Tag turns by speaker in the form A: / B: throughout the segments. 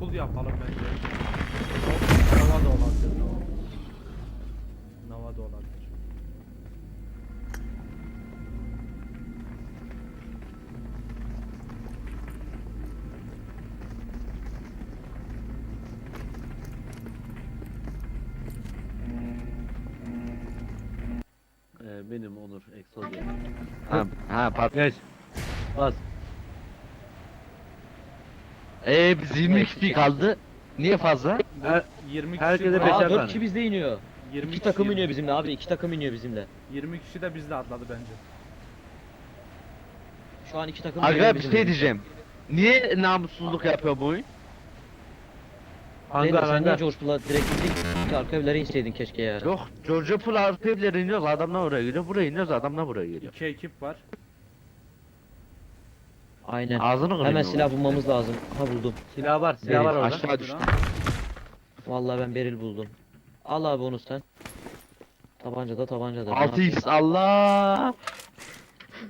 A: Okul yapalım bence. Nova da olabilir. Nova. Nova da olabilir.
B: Ee, benim Onur Exo diye.
C: Ha, ha.
B: Geç. Bas.
C: Ee biz 20 kişi kaldı. Niye fazla?
B: Her,
A: 20 kişi
B: Herkese
A: var.
B: beşer
D: Aa 4
B: tane.
D: kişi bizde iniyor.
A: 20
D: İki
A: kişi-
D: takım iniyor bizimle abi. iki takım iniyor bizimle.
A: 20 kişi de bizle atladı bence.
D: Şu an iki takım
C: Aga
D: geliyor
C: bir
D: bizimle.
C: şey diyeceğim. Niye namussuzluk yapıyor bu oyun?
D: Hangar,
B: hangar
D: sen niye
B: hangar.
D: George Bull'a direkt indik? Arka evlere inseydin keşke ya.
C: Yok George Pool arka evlere iniyoruz adamlar oraya geliyor. Buraya iniyoruz adamlar buraya geliyor.
A: İki ekip var.
D: Aynen.
C: Ağzını kırayım.
D: Hemen
C: oğlum.
D: silah bulmamız lazım. Ha buldum.
B: Silah var, silah var
C: Beril,
B: orada.
C: Aşağı düştü.
D: Vallahi ben beril buldum. Al abi onu sen. Tabanca da tabanca da. ne
C: 6x Allah.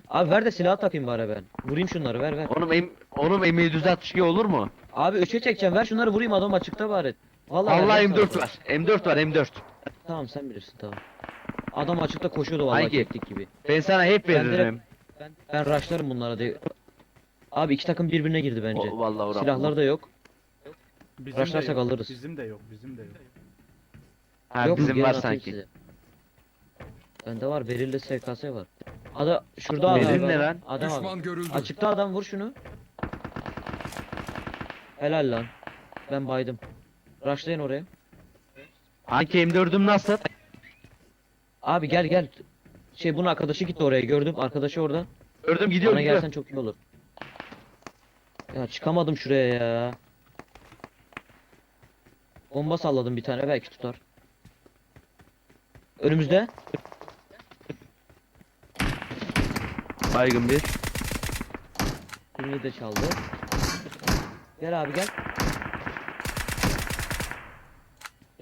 D: Abi ver de silah takayım bari ben. Vurayım şunları ver ver.
C: Onun em onun M762 olur mu?
D: Abi öçe çekeceğim ver şunları vurayım adam açıkta bari. Vallahi
C: Allah
D: vereceğim
C: M4
D: sana.
C: var. M4 var M4.
D: Tamam sen bilirsin tamam. Adam açıkta koşuyordu vallahi
C: Hangi?
D: gibi.
C: Ben sana hep
D: Ben direkt-
C: veririm.
D: Ben ben rushlarım bunlara diye. Abi iki takım birbirine girdi bence.
C: O, vallahi uğraşma.
D: Silahları da yok.
A: Bizim de
D: Başlarsak
A: yok.
D: alırız.
A: Bizim de yok. Bizim de yok.
C: Ha,
D: yok
C: bizim var sanki.
D: size. Bende var. Beril'de SKS var. Ada şurada adam.
C: Beril
D: var.
C: ne lan?
D: Adam abi.
E: Düşman görüldü.
D: Açıkta adam vur şunu. Helal lan. Ben baydım. Rushlayın oraya.
C: Hangi M4'üm nasıl?
D: Abi gel gel. Şey bunun arkadaşı gitti oraya gördüm. Arkadaşı orada.
C: Gördüm gidiyor
D: Bana
C: gidiyor.
D: gelsen çok iyi olur. Ya çıkamadım şuraya ya. Bomba salladım bir tane belki tutar. Önümüzde.
C: Baygın bir.
D: Birini de çaldı. Gel abi gel.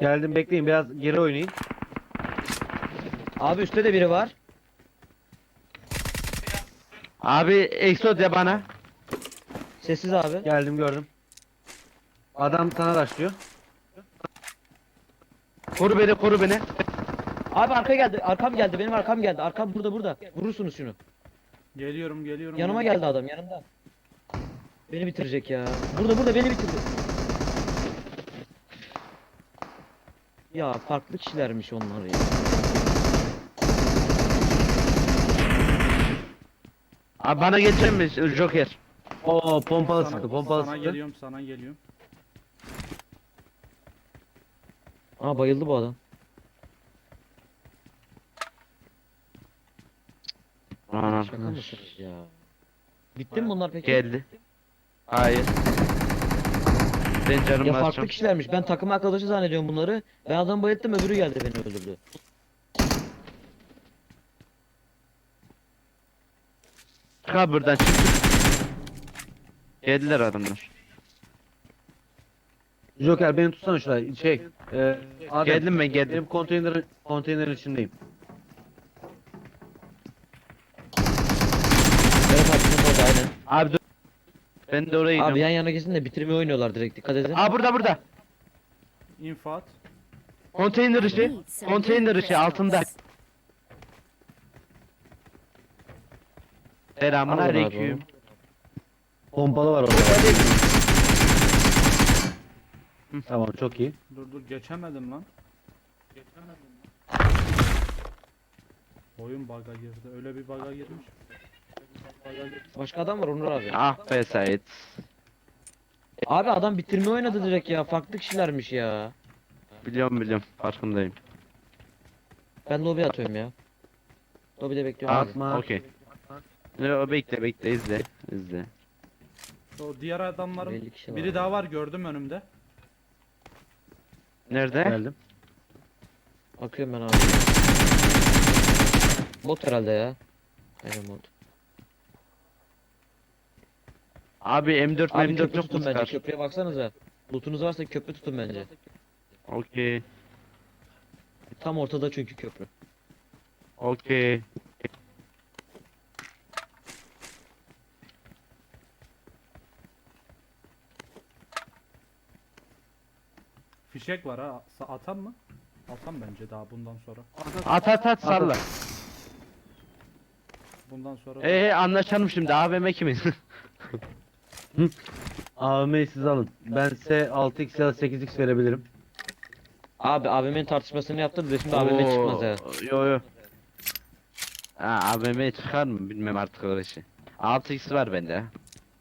B: Geldim bekleyin biraz geri oynayın.
D: Abi üstte de biri var.
C: Abi Exo de bana.
D: Sessiz abi.
B: Geldim gördüm. Adam sana başlıyor.
C: Koru beni koru beni.
D: Abi arka geldi. Arkam geldi. Benim arkam geldi. Arkam burada burada. Vurursunuz şunu.
A: Geliyorum geliyorum.
D: Yanıma geldi adam yanımda. Beni bitirecek ya. Burada burada beni bitirdi. Ya farklı kişilermiş onlar ya.
C: Abi bana geçer mi Joker?
B: Oo pompalı
A: Sana,
B: sıktı, pompalı
A: sana
B: sıktı.
A: geliyorum sana geliyorum.
D: Aa bayıldı bu adam.
C: Anam.
D: Şaka mısınız ya? Bitti mi bunlar peki?
C: Geldi. Hayır. Ben canım
D: Ya farklı
C: basacağım.
D: kişilermiş. Ben takım arkadaşı zannediyorum bunları. Ben adamı bayılttım öbürü geldi beni öldürdü.
C: Çıkar buradan çık. Geldiler adamlar.
B: Joker beni tutsana şuraya. Şey, e, Adem,
C: Geldim ben geldim.
B: benim konteynerin konteynerin içindeyim.
D: Abi bizim orada aynen.
C: Abi dur. Ben de oraya
D: Abi
C: gidiyorum.
D: yan yana gitsin de bitirme oynuyorlar direkt dikkat edin.
C: Aa burada burada.
A: İnfat.
C: Konteyner işi. Konteyner işi altında. Selamun
D: Alın abi
C: aleyküm.
B: Pompalı var orada. Tamam çok iyi.
A: Dur dur geçemedim lan. Geçemedim. Oyun bug'a girdi. Öyle bir bug'a girmiş.
D: Başka adam var Onur abi.
C: Ah be Sait.
D: Abi adam bitirme oynadı direkt ya. Farklı kişilermiş ya.
C: Biliyorum biliyorum. Farkındayım.
D: Ben lobi atıyorum ya. Lobide bekliyorum.
B: Atma.
C: Okey. Bekle bekle izle. izle.
A: O diğer adamların
D: 50 kişi var
A: biri daha var gördüm önümde.
C: Nerede?
B: Geldim.
D: Bakıyorum ben abi. Bot herhalde ya. Aynen bot.
C: Abi M4
D: Abi
C: M4
D: köprü tutun
C: mu
D: bence.
C: sıkar?
D: Köprüye baksanıza. Lootunuz varsa köprü tutun bence.
C: Okey.
D: Tam ortada çünkü köprü.
C: Okey.
A: Fişek var ha. Sa- Atam mı? Atam bence daha bundan sonra.
C: At at at salla.
A: Bundan sonra.
C: Ee anlaşalım şimdi AVM kimin?
B: AVM'yi siz alın. Ben size 6x ya da 8x verebilirim.
D: Abi abimin tartışmasını yaptı da şimdi abime çıkmaz ya.
C: Yo yo. Ha AVM çıkar mı bilmem artık öyle şey. 6x var bende.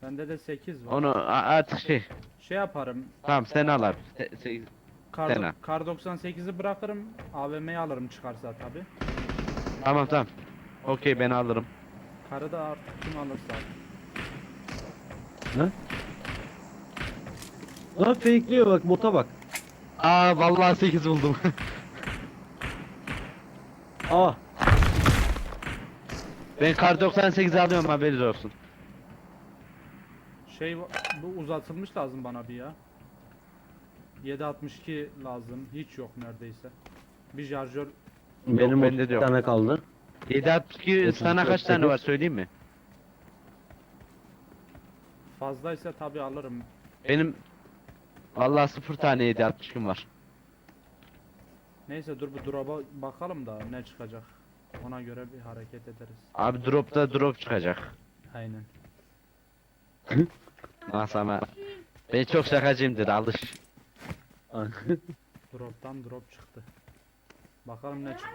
A: Bende de 8 var.
C: Onu a- artık şey.
A: Şey yaparım.
C: Tamam sen al abi. Se- se-
A: Kar,
C: al.
A: kar 98'i bırakırım. AVM'yi alırım çıkarsa tabi.
C: Tamam tamam. Okey ben alırım.
A: Karı da artık kim alırsa.
B: Ne? Lan fakeliyor bak bota bak.
C: Aa vallahi 8 buldum.
B: Aa
C: ben kar 98 alıyorum haberiniz olsun.
A: Şey bu uzatılmış lazım bana bir ya. 762 lazım. Hiç yok neredeyse. Bir şarjör
B: benim
C: bende de
B: 30
C: yok.
B: tane kaldı.
C: 762 sana kaç tane var söyleyeyim mi?
A: fazlaysa tabi alırım.
C: Benim vallahi 0 tane 762'm var.
A: Neyse dur bu drop'a bakalım da ne çıkacak. Ona göre bir hareket ederiz.
C: Abi dropta drop çıkacak.
A: Aynen.
C: Nasıl ama. Ben çok şakacıyımdır alış.
A: Drop'tan drop çıktı. Bakalım ne çıktı.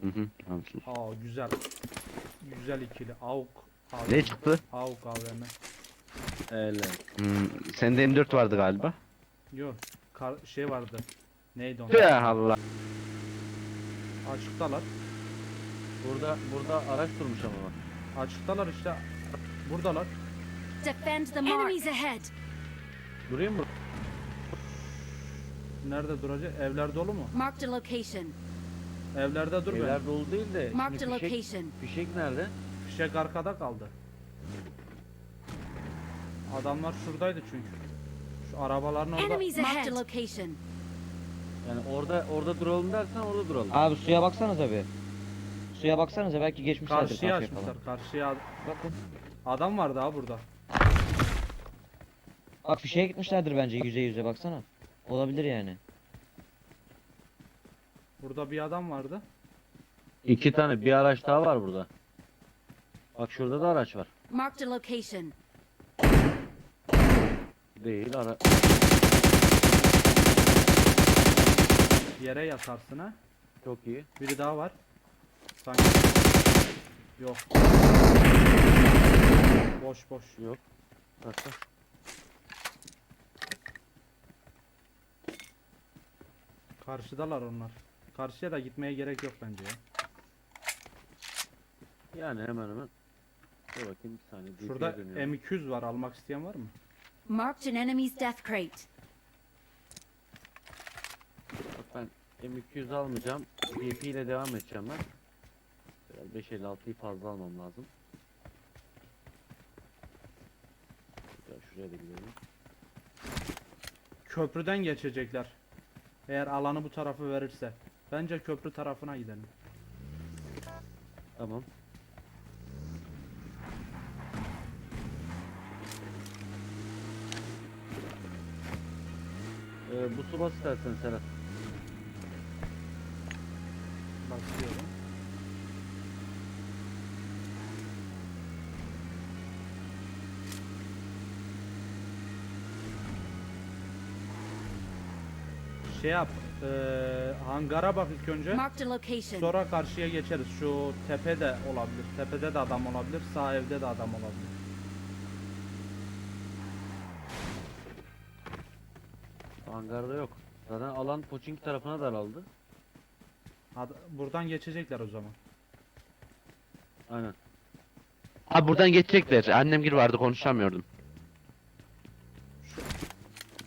C: Hı hı. tamam.
A: Aa güzel. Güzel ikili. AUK. AVM.
C: Ne çıktı?
A: AUK AVM.
B: Öyle.
C: Hmm, sende M4 vardı galiba.
A: Yok. Kar şey vardı. Neydi onun?
C: Ya Allah.
A: Açıktalar.
B: Burada burada araç durmuş ama bak.
A: Açıktalar işte. Buradalar.
E: Defend the mark. Enemies ahead.
B: Durayım mı?
A: Nerede duracak? Evler dolu mu?
E: Marked a location.
A: Evlerde dur be.
B: Evler dolu değil de.
E: Marked a
B: şimdi fişek,
E: location.
B: fişek nerede?
A: Fişek arkada kaldı. Adamlar şuradaydı çünkü. Şu arabaların orada.
E: Enemies ahead. Marked a location.
B: Yani orada orada duralım dersen orada duralım.
D: Abi suya baksanıza bir. Suya baksanıza belki geçmişlerdir
A: Karşıya
D: karşıya falan.
A: açmışlar. Karşıya
D: Bakın.
A: adam var daha burada.
D: Bak fişeye gitmişlerdir bence yüze yüze baksana. Olabilir yani.
A: Burada bir adam vardı.
B: İki tane bir araç daha var burada. Bak şurada da araç var.
E: Marked a location.
B: Değil ara.
A: Yere yatarsın ha.
B: Çok iyi.
A: Biri daha var. Sanki. Yok. Boş boş.
B: Yok. Nasıl?
A: Karşıdalar onlar. Karşıya da gitmeye gerek yok bence ya.
B: Yani hemen hemen. Dur bakayım bir saniye. DP'ye
A: Şurada
B: dönüyorum.
A: M200 var. Almak isteyen var mı?
E: Marked an enemy's death crate.
B: Bak ben M200 almayacağım. DP ile devam edeceğim ben. Biraz 556'yı fazla almam lazım. Ya şuraya da gidelim.
A: Köprüden geçecekler. Eğer alanı bu tarafı verirse. Bence köprü tarafına gidelim.
B: Tamam. Ee, bu su bas istersen Serhat.
A: Şey yap. eee, hangara bak ilk önce. Sonra karşıya geçeriz. Şu tepe de olabilir. Tepede de adam olabilir. Sağ evde de adam olabilir.
B: Hangarda yok. Zaten alan Poçink tarafına daraldı.
A: Ad- buradan geçecekler o zaman.
B: Aynen.
C: Abi buradan geçecekler. Annem gibi vardı konuşamıyordum.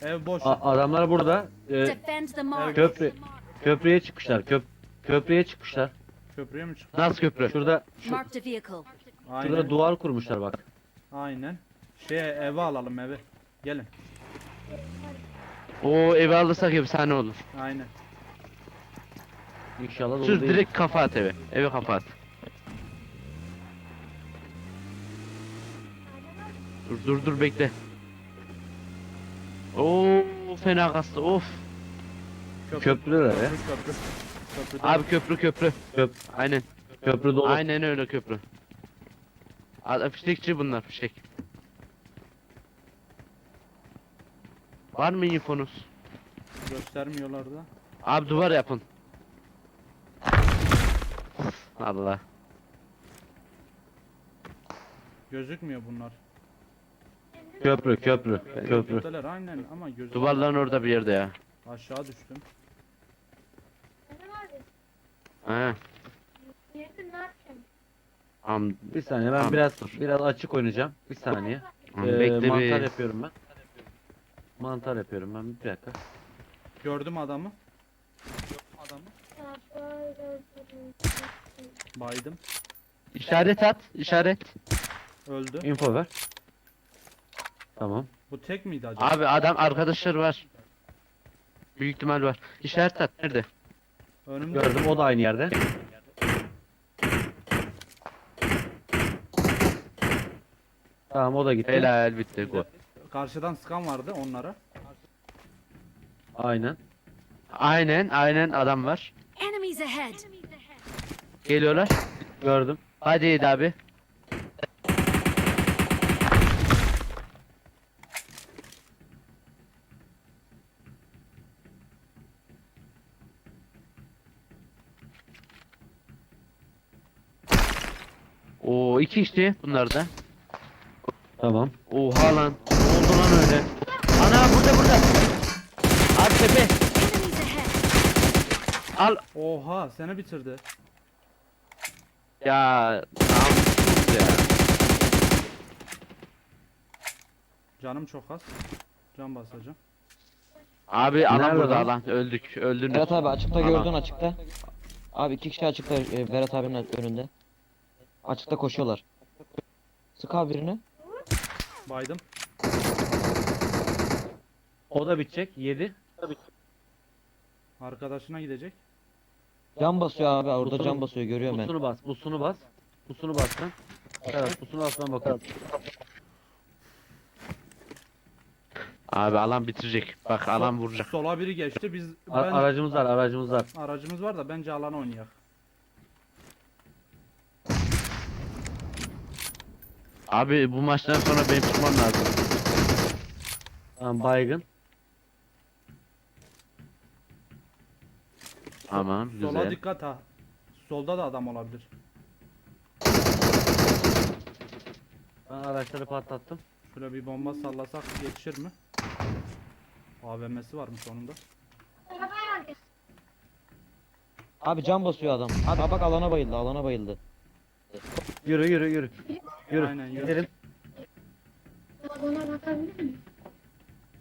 A: Ev boş.
B: A- adamlar burada. Ee,
E: Defend the mark.
B: köprü köprüye çıkmışlar. Köp köprüye çıkmışlar.
A: Köprüye mi çıktı?
C: Nasıl köprü?
B: Şurada şu,
E: Marked a vehicle.
A: Aynen.
B: şurada duvar kurmuşlar bak.
A: Aynen. Şey eve alalım evi. Gelin.
C: O evi alırsak efsane olur.
A: Aynen.
B: İnşallah dolu değil.
C: direkt kafa at eve. Eve kafa at. Dur dur dur bekle. Oo fena kastı of. Köprüdeler ya.
A: Köprü köprü. Köprüde.
C: Abi köprü köprü.
B: Köp
C: Aynen.
B: köprü dolu.
C: Aynen öyle köprü. Abi fişekçi bunlar fişek. Var mı infonuz?
A: göstermiyorlar da.
C: Abi duvar yapın. Allah.
A: Gözükmüyor bunlar.
B: Köprü köprü köprü.
A: Köprüdeler aynen ama gözükmüyor.
C: Duvarların orada bir yerde ya.
A: Aşağı düştüm.
C: He. Am
B: Bir saniye ben
C: Tamam.
B: biraz biraz açık oynayacağım. Bir saniye.
C: am-
B: Ee,
C: bekle
B: mantar
C: bir.
B: yapıyorum ben. Mantar yapıyorum ben bir dakika.
A: Gördüm adamı. Adamı. Baydım.
C: İşaret at, işaret.
A: Öldü.
B: Info ver. Tamam.
A: Bu tek miydi acaba?
C: Abi adam arkadaşlar var. Büyük ihtimal var. İşaret at nerede?
A: Önümde.
B: Gördüm o da aynı yerde. Tamam o da gitti.
C: Helal bitti gol.
A: Karşıdan sıkan vardı onlara.
B: Aynen.
C: Aynen aynen adam var.
E: Enemies ahead.
C: Geliyorlar.
B: Gördüm.
C: Hadi Yiğit abi. Oo iki işte bunlar da.
B: Tamam.
C: Oha lan. Ne oldu lan öyle? Ana burada burada. Abi tepe. Al.
A: Oha seni bitirdi.
C: Ya namussuz ya.
A: Canım çok az. Can basacağım.
C: Abi alan
B: Nerede
C: burada
B: lan?
C: alan. Öldük. Öldünüz.
D: Berat abi açıkta gördün açıkta. Abi iki kişi açıkta e, Berat abinin önünde. Açıkta koşuyorlar. Sık abi birini.
A: Baydım.
B: O da bitecek. 7.
A: Arkadaşına gidecek.
D: Can basıyor abi orada
B: Busunu-
D: can basıyor görüyorum ben.
B: Busunu bas. Busunu bas. Busunu bas sen. Evet busunu bas ben bakalım.
C: Abi alan bitirecek. Bak alan vuracak.
A: Sola biri geçti. Biz ben
B: aracımız var aracımız var.
A: aracımız var da bence alan oynayak.
C: Abi bu maçtan sonra benim çıkmam lazım.
B: Tamam baygın.
C: Tamam
A: Sola
C: güzel.
A: dikkat ha. Solda da adam olabilir.
B: Ben araçları patlattım.
A: Şöyle bir bomba sallasak yetişir mi? AVM'si varmış sonunda.
D: Abi can basıyor adam. Abi bak alana bayıldı alana bayıldı.
B: Yürü yürü yürü. Yürü.
A: Aynen, yürü.
B: Gidelim.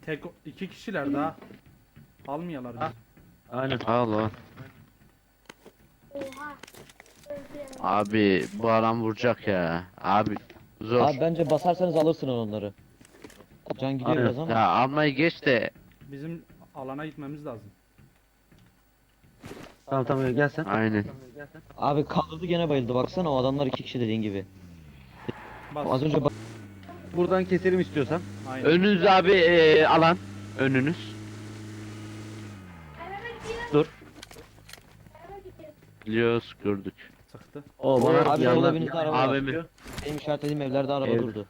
A: Tek iki kişiler daha. Almayalar bizi.
B: Aynen.
C: Allah. Abi bu alan vuracak ya. Abi zor.
D: Abi bence basarsanız alırsınız onları. Can gidiyor
B: Aynen.
D: biraz ama.
C: Ya almayı geç de.
A: Bizim alana gitmemiz lazım.
B: Tamam tamam gel sen.
C: Aynen.
D: Abi kaldırdı gene bayıldı baksana o adamlar iki kişi dediğin gibi.
A: Bas.
D: Az önce bak
B: Buradan keselim istiyorsan.
A: Aynen.
C: Önünüz abi e, alan. Önünüz.
B: Dur.
C: Biliyoruz gördük.
A: Sıktı.
B: O bana
D: Abi
B: yandan-
D: birinizde araba var.
C: Abi mi?
D: benim işaretlediğim evlerde araba
B: Ev.
D: durdu.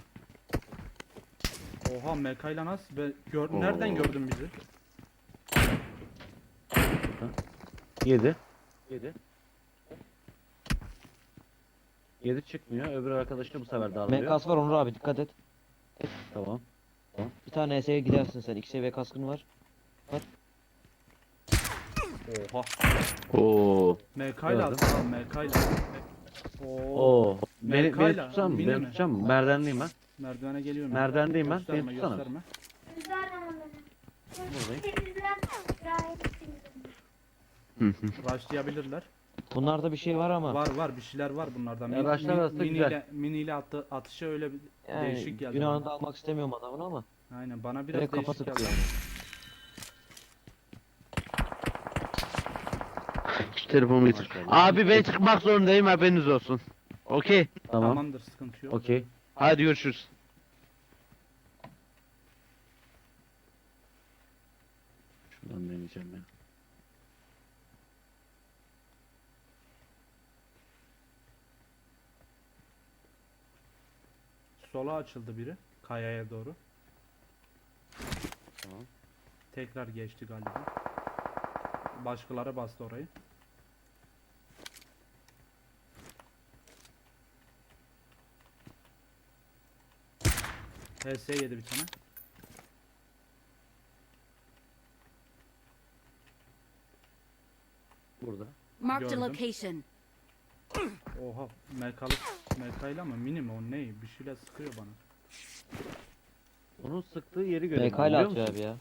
A: Oha mekayla nasıl? Be gör
C: Oo.
A: Nereden gördün bizi?
B: 7. 7. 7 çıkmıyor. Öbür arkadaş da bu sefer dağılıyor.
D: MKS var Onur abi dikkat et.
B: Tamam.
D: Bir tane ES'ye gidersin sen. İki seviye kaskın var.
A: Oha.
C: Oo.
A: Attı lan mekayla. Oo.
B: Beni, beni tutsam mı?
A: mini
B: Beni
A: mi?
B: tutacağım mı? Merdivendeyim ben.
A: Merdivene geliyorum.
B: Merdivendeyim ben.
A: Gösterme
B: Beni tutsana.
A: gösterme.
B: Buradayım.
C: Hı hı.
A: Rushlayabilirler.
D: Bunlarda bir şey var ama.
A: Var var bir şeyler var bunlardan.
B: Ya rushlar arası
A: miniyle,
B: güzel.
A: miniyle attı, atışı öyle bir
D: Yani
A: değişik geldi.
D: günahını da almak istemiyorum adamın ama.
A: Aynen bana biraz
D: Direkt
A: değişik geldi.
C: Şu telefonu getir. Abi ben çıkmak zorundayım haberiniz olsun. Okey.
B: Tamam.
A: Tamamdır sıkıntı yok.
B: Okey.
C: Hadi görüşürüz.
B: Şuradan deneyeceğim ya.
A: Sola açıldı biri. Kayaya doğru.
B: Tamam.
A: Tekrar geçti galiba. Başkaları bastı orayı. HS yedi bir tane.
B: Burada.
E: Marked a
A: Gördüm.
E: location.
A: Oha mekalı mekayla mı mini mi o ne bir şeyler sıkıyor bana.
B: Onun sıktığı yeri göremiyorum.
D: MK ile
B: biliyor
D: atıyor
B: musun?
D: abi ya.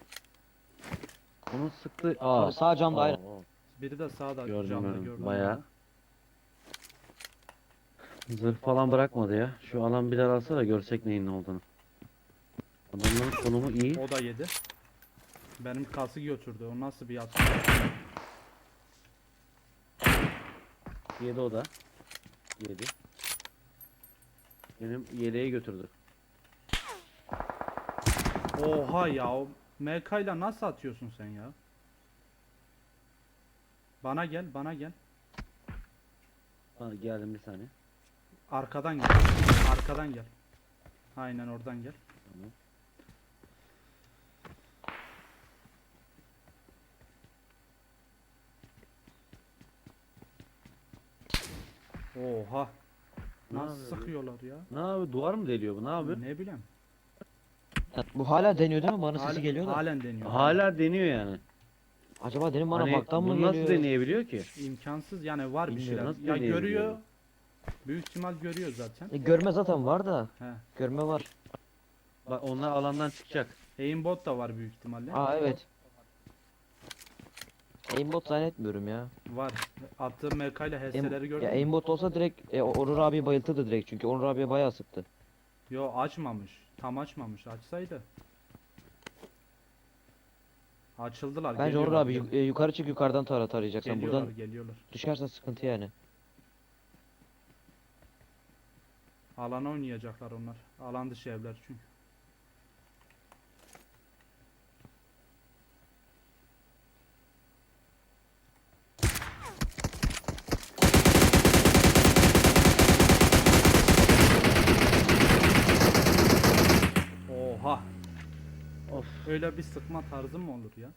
B: Onun sıktığı...
D: Abi sağ camda aynı.
B: Oo,
A: Biri de sağda
B: Gördüm,
A: camda
B: gördüm.
A: gördüm.
B: Bayağı. Zırh falan bırakmadı ya. Şu alan bir daralsa da görsek neyin ne olduğunu. Adamların konumu iyi.
A: O da yedi. Benim kası götürdü. O nasıl bir atış?
B: Yedi o da. Yedi. Benim yeleğe götürdü.
A: Oha ya MK ile nasıl atıyorsun sen ya? Bana gel, bana gel.
B: Ha, geldim bir saniye.
A: Arkadan gel. Arkadan gel. Aynen oradan gel.
B: Tamam.
A: Oha.
B: Ne
A: Nasıl
B: yapıyor
A: sıkıyorlar ya?
B: Ne abi duvar mı deliyor bu ne abi?
A: Ne bileyim.
D: Bu hala deniyor değil mi? Bana sesi
A: Halen-
D: geliyor da.
A: Halen deniyor.
B: Hala deniyor yani.
D: Acaba dedim bana
B: Hani
D: baktan mı
B: bunu nasıl
D: geliyor?
B: deneyebiliyor ki?
A: İmkansız yani var bir
B: Bilmiyorum,
A: şeyler.
B: nasıl
A: Ya
B: deneyebiliyor
A: görüyor. Büyük ihtimal görüyor zaten.
D: E, görme zaten var da.
A: He.
D: Görme var.
B: Bak onlar alandan çıkacak.
A: Aimbot da var büyük ihtimalle.
D: Aa evet. Aimbot zannetmiyorum ya.
A: Var. Attığı MK ile HS'leri gördün
D: ya
A: mü?
D: aimbot olsa direkt e, Onur abi bayıltırdı direkt çünkü Onur abiye bayağı sıktı.
A: Yo açmamış. Tam açmamış. Açsaydı. Açıldılar.
D: Bence Onur
A: geliyorlar,
D: abi
A: gel-
D: yu- e, yukarı çık yukarıdan tara tarayacaksan
A: geliyorlar,
D: buradan
A: geliyorlar.
D: düşersen sıkıntı yani.
A: Alana oynayacaklar onlar. Alan dışı evler çünkü. Oha.
B: Of.
A: Öyle bir sıkma tarzı mı olur ya?